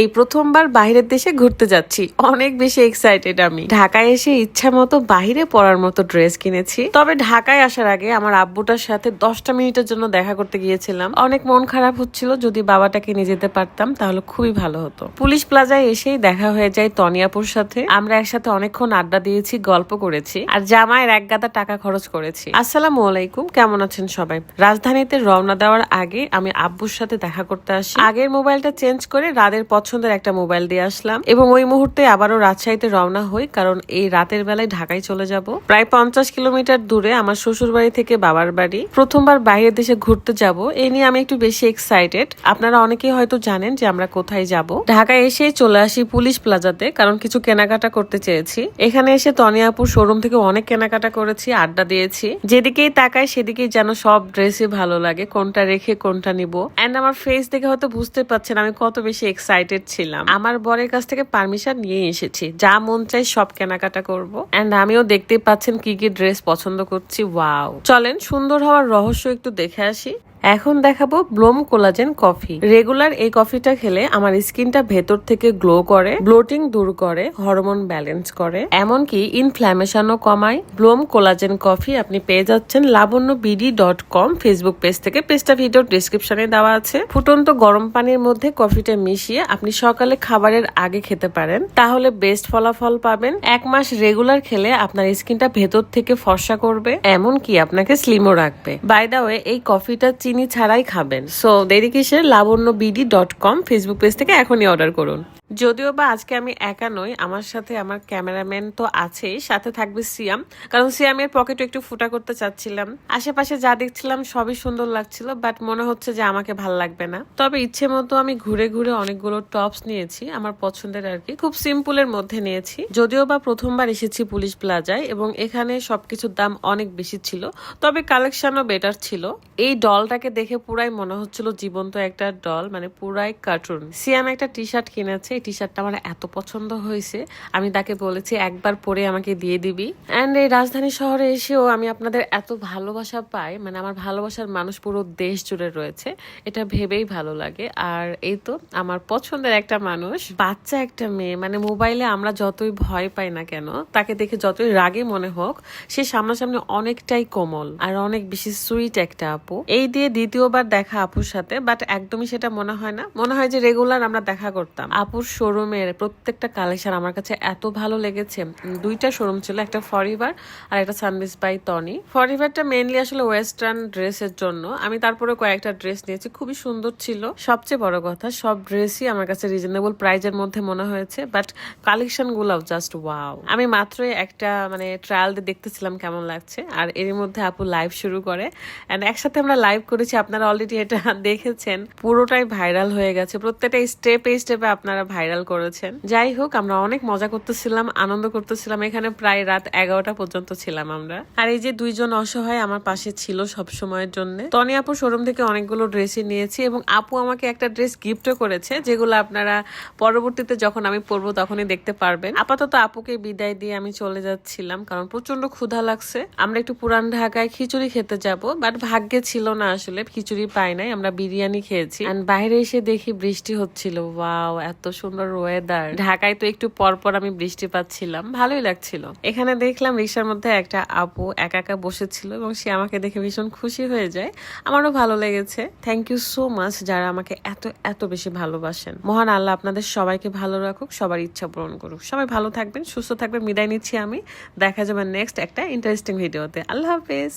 এই প্রথমবার বাইরের দেশে ঘুরতে যাচ্ছি। অনেক বেশি এক্সাইটেড আমি। ঢাকায় এসে ইচ্ছা মতো বাইরে পরার মতো ড্রেস কিনেছি। তবে ঢাকায় আসার আগে আমার আব্বুটার সাথে দশটা মিনিটের জন্য দেখা করতে গিয়েছিলাম। অনেক মন খারাপ হচ্ছিল, যদি বাবাটাকে নিয়ে যেতে পারতাম, তাহলে খুবই ভালো হতো। পুলিশ প্লাজায় এসেই দেখা হয়ে যায় তনিয়াপুর সাথে। আমরা একসাথে অনেকক্ষণ আড্ডা দিয়েছি, গল্প করেছি, আর জামায়ের এক গাদা টাকা খরচ করেছি। আসসালামু আলাইকুম, কেমন আছেন সবাই? রাজধানীতে রওনা দেওয়ার আগে আমি আব্বুর সাথে দেখা করতে আসি। আগের মোবাইলটা চেঞ্জ করে রাদের পছন্দের একটা মোবাইল দিয়ে আসলাম। এবং ওই মুহূর্তে আবারও রাজশাহীতে রওনা হই, কারণ এই রাতের বেলায় ঢাকায় চলে যাব। প্রায় পঞ্চাশ কিলোমিটার দূরে আমার শ্বশুর বাড়ি থেকে বাবার বাড়ি। প্রথমবার বাইরের দেশে ঘুরতে যাব এই নিয়ে আমি একটু বেশি এক্সাইটেড আপনারা অনেকেই হয়তো জানেন যে আমরা কোথায় যাব। ঢাকায় এসে চলে আসি পুলিশ প্লাজাতে, কারণ কিছু কেনাকাটা করতে চেয়েছি। এখানে এসে তনিয়াপুর শোরুম থেকে অনেক কেনাকাটা করেছি, আড্ডা দিয়েছি। যেদিকেই তাকায় সেদিকেই যেন সব ড্রেসই ভালো লাগে, কোনটা রেখে কোনটা নিব। এন্ড আমার ফেস দেখে হয়তো বুঝতে পারছেন আমি কত বেশি এক্সাইটেড ছিলাম আমার বরের কাছ থেকে পারমিশন নিয়ে এসেছি। যা মন চাই সব কেনাকাটা করব। এন্ড আমিও দেখতে পাচ্ছেন কি কি ড্রেস পছন্দ করছি। ওয়াও চলেন সুন্দর হওয়ার রহস্য একটু দেখে আসি। এখন দেখাবো ব্লোম কোলাজেন কফি। রেগুলার এই কফিটা খেলে আমার স্কিনটা ভেতর থেকে গ্লো করে, ব্লোটিং দূর করে, হরমোন ব্যালেন্স করে। এমনকি ইনফ্ল্যামেশনও কমায়। ব্লোম কোলাজেন কফি আপনি পেয়ে যাচ্ছেন Labonno BD dot com Facebook page থেকে। পেজটা ভিডিও ডিসক্রিপশনে দেওয়া আছে। ফুটন্ত গরম পানির মধ্যে কফিটা মিশিয়ে আপনি সকালে খাবারের আগে খেতে পারেন। তাহলে বেস্ট ফলাফল পাবেন। এক মাস রেগুলার খেলে আপনার স্কিনটা ভেতর থেকে ফর্সা করবে, এমনকি আপনাকে স্লিমও রাখবে। বাই দা ওয়ে এই কফিটা চিনি ছাড়াই খাবেন। সো দেরি কিসের Labonno BD dot com Facebook page থেকে এখনই অর্ডার করুন। যদিও বা আজকে আমি একা নই, আমার সাথে আমার ক্যামেরাম্যান তো আছেই, সাথে থাকবে সিয়াম। কারণ সিয়ামের পকেটে একটু ফুটা করতে চাচ্ছিলাম। আশেপাশে যা দেখছিলাম সবই সুন্দর লাগছিল বাট মনে হচ্ছে যে আমাকে ভালো লাগবে না। তবে ইচ্ছে মতো আমি ঘুরে ঘুরে অনেকগুলো টপস নিয়েছি, আমার পছন্দের আর কি। খুব সিম্পলের মধ্যে নিয়েছি। যদিও বা প্রথমবার এসেছি পুলিশ প্লাজায়, এবং এখানে সবকিছুর দাম অনেক বেশি ছিল, তবে কালেকশনও বেটার ছিল। এই ডলটাকে দেখে পুরাই মনে হচ্ছিল জীবন্ত একটা ডল মানে পুরাই কার্টুন সিয়াম একটা টি শার্ট কিনেছে এই টি শার্টটা আমার এত পছন্দ হয়েছে। আমি তাকে বলেছি, একবার পরে আমাকে দিয়ে দিবি। অ্যান্ড এই রাজধানী শহরে এসেও আমি আপনাদের এত ভালোবাসা পাই মানে আমার ভালোবাসার মানুষ পুরো দেশ জুড়ে রয়েছে। এটা ভেবেই ভালো লাগে। আর এই তো আমার পছন্দের একটা মানুষ, বাচ্চা একটা মেয়ে। মানে মোবাইলে আমরা যতই ভয় পাই না কেন, তাকে দেখে যতই রাগে মনে হোক, সে সামনাসামনি অনেকটাই কোমল আর অনেক বেশি সুইট একটা আপু। এই দিয়ে দ্বিতীয়বার দেখা আপুর সাথে, বাট একদমই সেটা মনে হয় না। মনে হয় যে রেগুলার আমরা দেখা করতাম। আপুর শোরুমের প্রত্যেকটা কালেকশন আমার কাছে এত ভালো লেগেছে। দুইটা শোরুম ছিল, একটা ফরিভার আর একটা সানবিস বাই টনি ফরিভারটা মেনলি আসলে ওয়েস্টার্ন ড্রেসের জন্য। আমি তারপরে কয়েকটা ড্রেস নিয়েছি, খুবই সুন্দর ছিল। সবচেয়ে বড় কথা, সব ড্রেসই আমার কাছে রিজনেবল প্রাইজের মধ্যে মনে হয়েছে বাট কালেকশনগুলো জাস্ট ওয়াও আমি মাত্রই একটা মানে ট্রায়াল দেখতেছিলাম কেমন লাগছে, আর এর মধ্যে আপু লাইভ শুরু করে। অ্যান্ড একসাথে আমরা লাইভ করেছি, আপনারা অলরেডি এটা দেখেছেন। পুরোটাই ভাইরাল হয়ে গেছে, প্রত্যেকটা স্টেপে স্টেপে আপনারা ভাইরাল করেছেন। যাই হোক, আমরা অনেক মজা করতেছিলাম, আনন্দ করতেছিলাম। এখানে প্রায় রাত এগারোটা পর্যন্ত ছিলাম আমরা। আর এই যে দুইজন অসহায় আমার পাশে ছিল সব সময়ের জন্য। টনি আপু শোরুম থেকে অনেকগুলো ড্রেসই নিয়েছি এবং আপু আমাকে একটা ড্রেস গিফটও করেছে, যেগুলো আপনারা পরবর্তীতে যখন আমি পরবো তখনই দেখতে পারবেন। আপাতত আপুকে বিদায় দিয়ে আমি চলে যাচ্ছিলাম, কারণ প্রচণ্ড ক্ষুধা লাগছে। আমরা একটু পুরান ঢাকায় খিচুড়ি খেতে যাব বাট ভাগ্যে ছিল না আসলে, খিচুড়ি পাই নাই, আমরা বিরিয়ানি খেয়েছি। বাইরে এসে দেখি বৃষ্টি হচ্ছিল। ওয়াও এত সুন্দর ওয়েদার ঢাকায় তো একটু পর পর আমি বৃষ্টি পাচ্ছিলাম। ভালোই লাগছিল। এখানে দেখলাম রিক্সার মধ্যে একটা আপু একা একা বসেছিল এবং সে আমাকে দেখে ভীষণ খুশি হয়ে যায়। আমারও ভালো লেগেছে। থ্যাংক ইউ সো মাচ যারা আমাকে এত এত বেশি ভালোবাসেন। মহান আল্লাহ আপনাদের সবাইকে ভালো রাখুক, সবার ইচ্ছা পূরণ করুক। সবাই ভালো থাকবেন, সুস্থ থাকবেন। বিদায় নিচ্ছি আমি। দেখা যাবে নেক্সট একটা ইন্টারেস্টিং ভিডিওতে আল্লাহ হাফেজ।